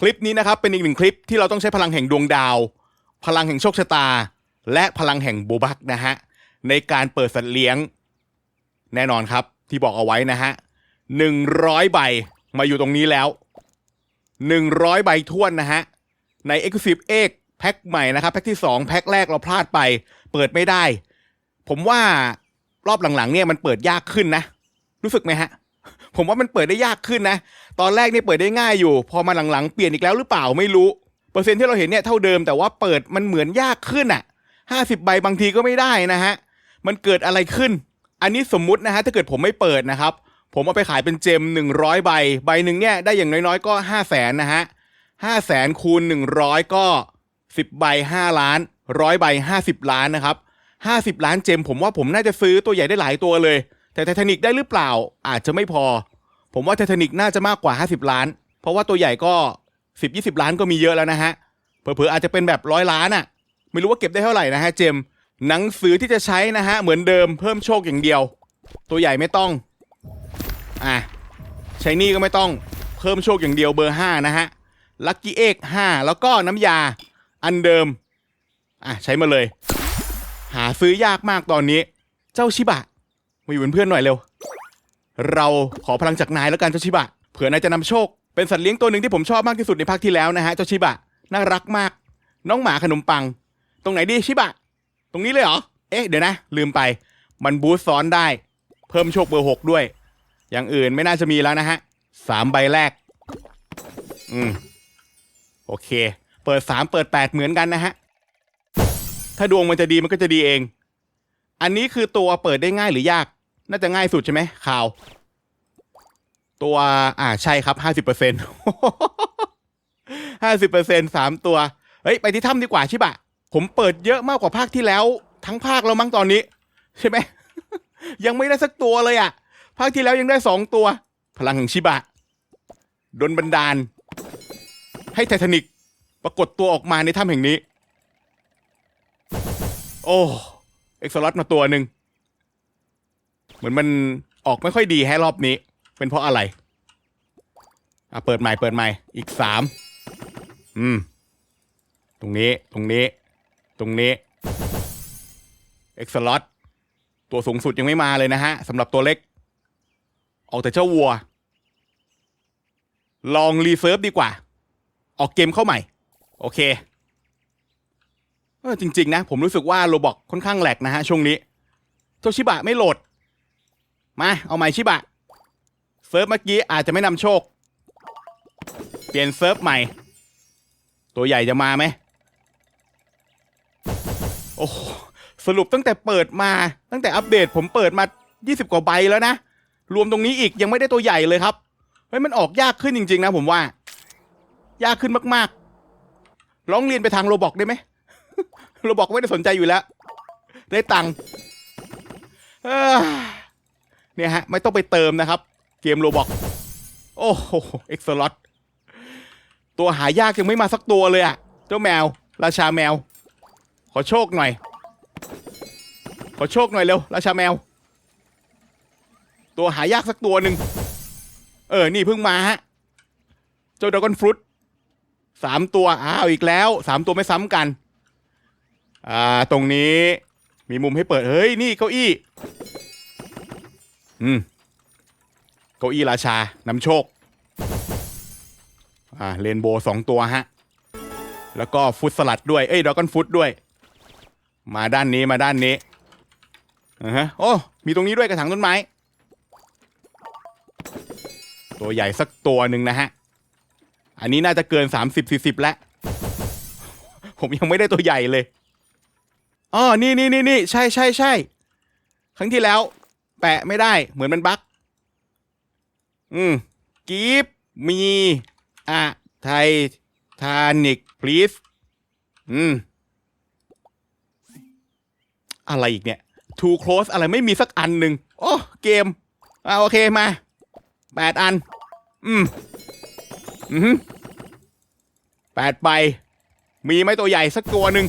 คลิปนี้นะครับเป็นอีกหนึ่งคลิปที่เราต้องใช้พลังแห่งดวงดาว พลังแห่งโชคชะตา และพลังแห่งโบบักนะฮะในการเปิดสัตว์เลี้ยง แน่นอนครับที่บอกเอาไว้นะฮะหนึ่งร้อยใบมาอยู่ตรงนี้แล้วหนึ่งร้อยใบท้วนนะฮะใน Exclusive X แพ็คใหม่นะครับแพ็คที่2แพ็คแรกเราพลาดไป เปิดไม่ได้ ผมว่ารอบหลังๆเนี่ยมันเปิดยากขึ้นนะ รู้สึกไหมฮะ ผมว่ามันเปิดได้ยากขึ้นนะ ตอนแรกเนี่ยเปิดได้ง่ายอยู่ พอมาหลังๆเปลี่ยนอีกแล้วหรือเปล่าไม่รู้ เปอร์เซ็นต์ที่เราเห็นเนี่ยเท่าเดิมแต่ว่าเปิดมันเหมือนยากขึ้นอะห้าสิบใบบางทีก็ไม่ได้นะฮะ มันเกิดอะไรขึ้น อันนี้สมมุตินะฮะ ถ้าเกิดผมไม่เปิดนะครับ ผมเอาไปขายเป็นเจมหนึ่งร้อยใบ ใบหนึ่งเนี่ยได้อย่างน้อยๆก็ห้าแสนนะฮะห้าแสนคูณหนึ่งร้อยก็สิบใบห้าล้านร้อยใบห้าสิบล้านนะครับห้าสิบล้านเจมผมว่าผมน่าจะซื้อตัวใหญ่ได้หลายตัวเลย แต่ไททานิกได้หรือเปล่าอาจจะไม่พอ ผมว่าไททานิกน่าจะมากกว่า 50 ล้าน เพราะว่าตัวใหญ่ก็ 10 20 ล้านก็มีเยอะแล้วนะฮะเผลอๆอาจจะเป็นแบบร้อยล้านอะ่ะ ไม่รู้ว่าเก็บได้เท่าไหร่นะฮะเจมหนังสือที่จะใช้นะฮะเหมือนเดิมเพิ่มโชคอย่างเดียว ตัวใหญ่ไม่ต้องอะใช้นี่ก็ไม่ต้องเพิ่มโชคอย่างเดียวเบอร์ 5 นะฮะลัคกี้เอ็ก5แล้วก็น้ำยาอันเดิมอะใช้มาเลย หาซื้อยากมากตอนนี้ เจ้าชิบะ มาอยู่เป็นเพื่อนหน่อยเร็ว เราขอพลังจากนายแล้วกันเจ้าชิบะ เผื่อนายจะนำโชค เป็นสัตว์เลี้ยงตัวหนึ่งที่ผมชอบมากที่สุดในภาคที่แล้วนะฮะเจ้าชิบะ น่ารักมาก น้องหมาขนมปัง ตรงไหนดีชิบะ ตรงนี้เลยเหรอ เอ๊ะเดี๋ยวนะ ลืมไป มันบูสต์ซ้อนได้ เพิ่มโชคเบอร์หกด้วย อย่างอื่นไม่น่าจะมีแล้วนะฮะสามใบแรก อืม โอเค เปิดสามเปิดแปดเหมือนกันนะฮะ ถ้าดวงมันจะดีมันก็จะดีเอง อันนี้คือตัวเปิดได้ง่ายหรือยาก น่าจะง่ายสุดใช่ไหมข่าว ตัว อ่าใช่ครับห้าสิบเปอร์เซ็นห้าสิบเปอร์เซ็นสามตัว เฮ้ย ไปที่ถ้ำดีกว่าชิบะ ผมเปิดเยอะมากกว่าภาคที่แล้ว ทั้งภาคแล้วมั้งตอนนี้ ใช่ไหม ยังไม่ได้สักตัวเลยอะ ภาคที่แล้วยังได้สองตัว พลังแห่งชิบะดนบันดาล ให้ไททานิกปรากฏตัวออกมาในถ้ำแห่งนี้ โอ้ เอ็กซ์ลอตมาตัวหนึ่ง เหมือนมันออกไม่ค่อยดีแฮรอบนี้ เป็นเพราะอะไร อะเปิดใหม่เปิดใหม่ อีกสามอืม ตรงนี้ ตรงนี้ ตรงนี้เอ็กซ์ลอตตัวสูงสุดยังไม่มาเลยนะฮะสำหรับตัวเล็ก ออกแต่เจ้าวัว ลองรีเซิร์ฟดีกว่า ออกเกมเข้าใหม่ โอเคเออจริง ๆ นะ ผมรู้สึกว่าโรบอกค่อนข้างแหลกนะฮะช่วงนี้เจ้าชิบะไม่โหลด มาเอาใหม่ชิบะ เซิร์ฟเมื่อกี้อาจจะไม่นำโชค เปลี่ยนเซิร์ฟใหม่ ตัวใหญ่จะมาไหมโอ้สรุปตั้งแต่เปิดมาตั้งแต่อัปเดตผมเปิดมา 20 กว่าใบแล้วนะ รวมตรงนี้อีกยังไม่ได้ตัวใหญ่เลยครับเฮ้ยมันออกยากขึ้นจริง ๆ นะผมว่า ยากขึ้นมากๆร้องเรียนไปทางโรบอกได้ไหมโรบอกไม่ได้สนใจอยู่แล้ว ได้ตังค์ เนี่ยฮะ ไม่ต้องไปเติมนะครับ เกมโรบอกโอ้โหเอ็กซ์ลอตตัวหายากยังไม่มาสักตัวเลยอะเจ้าแมว ราชาแมว ขอโชคหน่อย ขอโชคหน่อยเร็วราชาแมว ตัวหายากสักตัวหนึ่งเออ นี่เพิ่งมาฮะ เจ้าดอกอนฟรุตสามตัว อ้าวอีกแล้ว สามตัวไม่ซ้ำกัน อ่า ตรงนี้ มีมุมให้เปิด เฮ้ย นี่เก้าอี้ อืมเก้าอี้ราชานำโชค อ่าเรนโบว์สองตัวฮะ แล้วก็ฟุตสลัดด้วย เอ้ยดอกอนฟุตด้วย มาด้านนี้มาด้านนี้อ่าฮะโอ้มีตรงนี้ด้วยกระถางต้นไม้ ตัวใหญ่สักตัวหนึ่งนะฮะ อันนี้น่าจะเกินสามสิบสี่สิบแล้ว ผมยังไม่ได้ตัวใหญ่เลยอ๋อนี่นี่นี่นี่ใช่ใช่ใช่ครั้งที่แล้ว แปะไม่ได้เหมือนมันบั๊กอืมกีฟมีอะไททานิก please อืม อะไรอีกเนี่ย too close อะไรไม่มีสักอันหนึ่งโอ้เกมเอาโอเคมาแปดอัน อืม อืมแปดใบมีไหมตัวใหญ่สักตัวหนึ่ง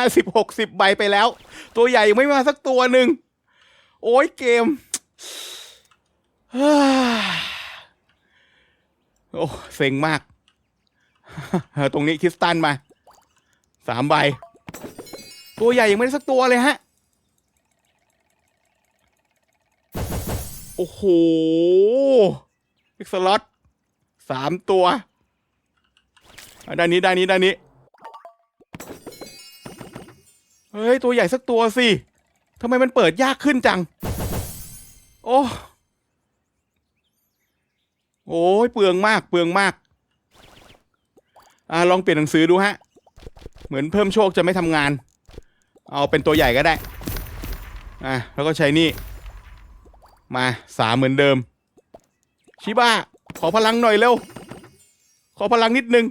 าสิบหกสิบใบไปแล้ว ตัวใหญ่ยังไม่มาสักตัวหนึ่ง โอ้ยเกม โอ้เซ็งมาก ตรงนี้คริสตันมา สามใบ ตัวใหญ่ยังไม่ได้สักตัวเลยฮะ โอ้โหเอ็กซ์ลอตสามตัว ด้านนี้ ด้านนี้ ด้านนี้ เฮ้ย ตัวใหญ่สักตัวสิทำไมมันเปิดยากขึ้นจัง โอ้ โอ้ยเปลืองมากเปลืองมาก อ่าลองเปลี่ยนหนังสือดูฮะ เหมือนเพิ่มโชคจะไม่ทำงาน เอาเป็นตัวใหญ่ก็ได้ อะแล้วก็ใช้นี่ มาสามเหมือนเดิม ชิบ้า ขอพลังหน่อยเร็ว ขอพลังนิดนึง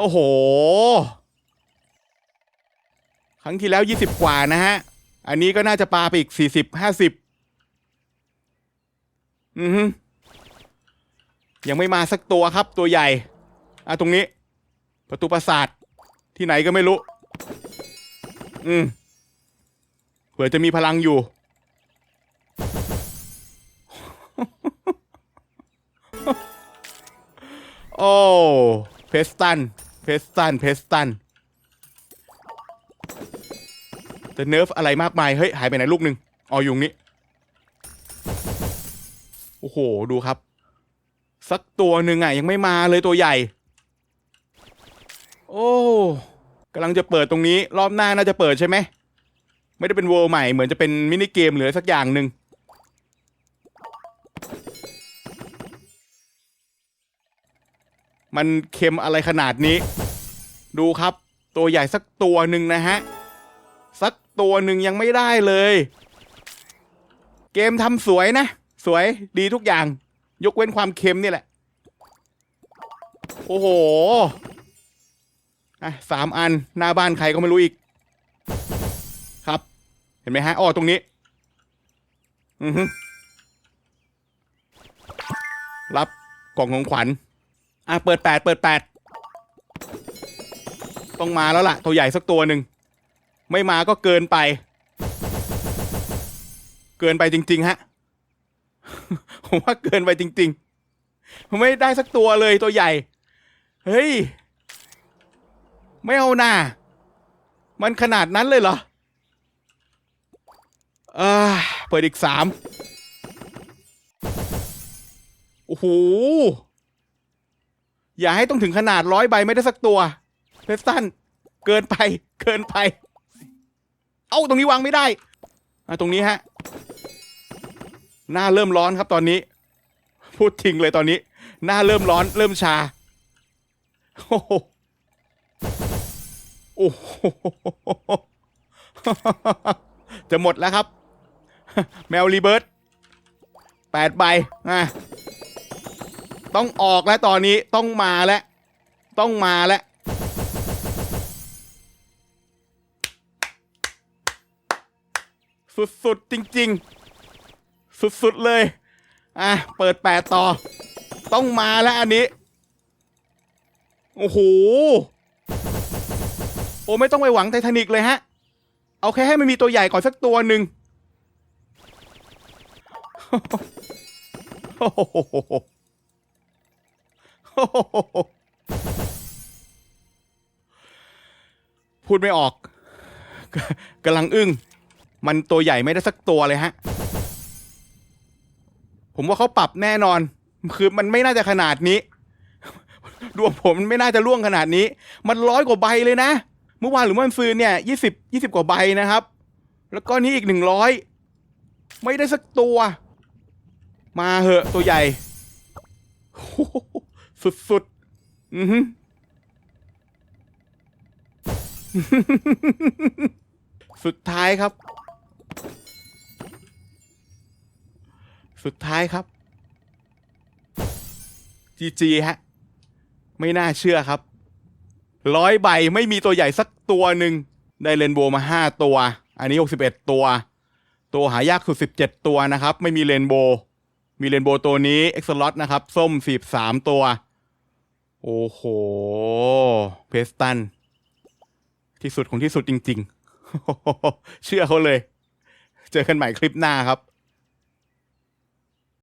โอ้โห ครั้งที่แล้วยี่สิบกว่านะฮะ อันนี้ก็น่าจะปลาไปอีกสี่สิบห้าสิบอือฮึยังไม่มาสักตัวครับตัวใหญ่ อะตรงนี้ ประตูปราสาทที่ไหนก็ไม่รู้ อืมเผื่อจะมีพลังอยู่ โอ้ เพสตัน สตันเพสตันจะเนิร์ฟอะไรมากมาย เฮ้ย หายไปไหนลูกหนึ่งอ๋อยู่งนี้ โอ้โห ดูครับ สักตัวหนึ่งอะ ยังไม่มาเลยตัวใหญ่ โอ้กำลังจะเปิดตรงนี้ รอบหน้าน่าจะเปิดใช่ไหม ไม่ได้เป็นเวอร์ใหม่เหมือนจะเป็นมินิเกมหรือสักอย่างหนึ่ง มันเค็มอะไรขนาดนี้ ดูครับ ตัวใหญ่สักตัวหนึ่งนะฮะ สักตัวหนึ่งยังไม่ได้เลย เกมทำสวยนะ สวยดีทุกอย่าง ยกเว้นความเค็มนี่แหละ โอ้โห อะสามอันหน้าบ้านใครก็ไม่รู้อีก ครับ เห็นไหมฮะอ๋อตรงนี้ อือฮึรับกล่องของขวัญ อะเปิดแปดเปิดแปดต้องมาแล้วล่ะ ตัวใหญ่สักตัวหนึ่ง ไม่มาก็เกินไป เกินไปจริง ๆ ฮะ ผมว่าเกินไปจริงๆผมไม่ได้สักตัวเลยตัวใหญ่ เฮ้ย ไม่เอาหน่ามันขนาดนั้นเลยเหรอเออเปิดอีกสามโอ้โห อย่าให้ต้องถึงขนาดร้อยใบไม่ได้สักตัวเพสตันเกินไป เกินไป เอ้าตรงนี้วางไม่ได้อะตรงนี้ฮะ หน้าเริ่มร้อนครับตอนนี้ พูดทิ้งเลยตอนนี้ หน้าเริ่มร้อน เริ่มชา โอ้โหโอ้โหจะหมดแล้วครับ แมวรีเบิร์ตแปดใบอะ ต้องออกแล้วตอนนี้ต้องมาแล้วต้องมาแล้วสุดๆจริง ๆ สุดๆเลย อะ เปิดแปดต่อ ต้องมาแล้วอันนี้ โอ้โห โอ้ไม่ต้องไปหวังไททานิกเลยฮะ เอาแค่ให้มันมีตัวใหญ่ก่อนสักตัวหนึ่งโอ้โห พูดไม่ออกกำลังอึ้ง มันตัวใหญ่ไม่ได้สักตัวเลยฮะ ผมว่าเขาปรับแน่นอน คือมันไม่น่าจะขนาดนี้ ดวงผมมันไม่น่าจะล่วงขนาดนี้ มันร้อยกว่าใบเลยนะ เมื่อวานหรือเมื่อวันซืนเนี่ยยี่สิบยี่สิบกว่าใบนะครับ แล้วก็นี้อีกหนึ่งร้อยไม่ได้สักตัว มาเหอะตัวใหญ่ สุดๆ อือหือสุดท้ายครับ สุดท้ายครับจีจีฮะ ไม่น่าเชื่อครับ ร้อยใบไม่มีตัวใหญ่สักตัวหนึ่ง ได้เรนโบมาห้าตัว อันนี้หกสิบเอ็ดตัว ตัวหายากสุดสิบเจ็ดตัวนะครับ ไม่มีเรนโบ มีเรนโบตัวนี้ เอ็กซ์ลอตนะครับ ส้มสิบสามตัว โอ้โห เพสตัน ที่สุดของที่สุดจริง ๆ เชื่อเขาเลย เจอกันใหม่คลิปหน้าครับ